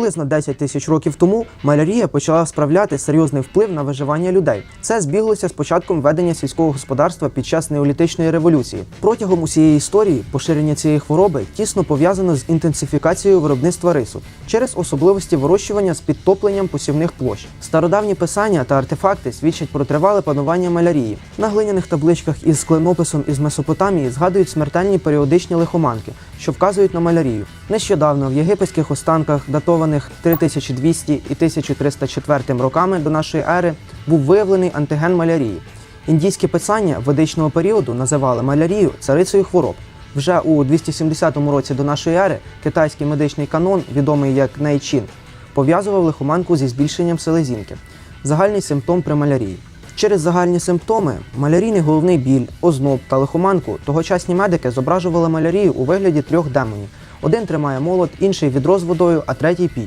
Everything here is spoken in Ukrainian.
Приблизно 10 тисяч років тому малярія почала справляти серйозний вплив на виживання людей. Це збіглося з початком ведення сільського господарства під час неолітичної революції. Протягом усієї історії поширення цієї хвороби тісно пов'язано з інтенсифікацією виробництва рису через особливості вирощування з підтопленням посівних площ. Стародавні писання та артефакти свідчать про тривале панування малярії. На глиняних табличках із клинописом із Месопотамії згадують смертельні періодичні лихоманки, що вказують на малярію. Нещодавно в єгипетських останках, датованих 3200 і 1304 роками до нашої ери, був виявлений антиген малярії. Індійські писання ведичного періоду називали малярію царицею хвороб. Вже у 270 році до нашої ери китайський медичний канон, відомий як Нейчин, пов'язував лихоманку зі збільшенням селезінки. Загальний симптом при малярії. Через загальні симптоми малярійний головний біль, озноб та лихоманку тогочасні медики зображували малярію у вигляді трьох демонів. Один тримає молот, інший відро з водою, а третій піч.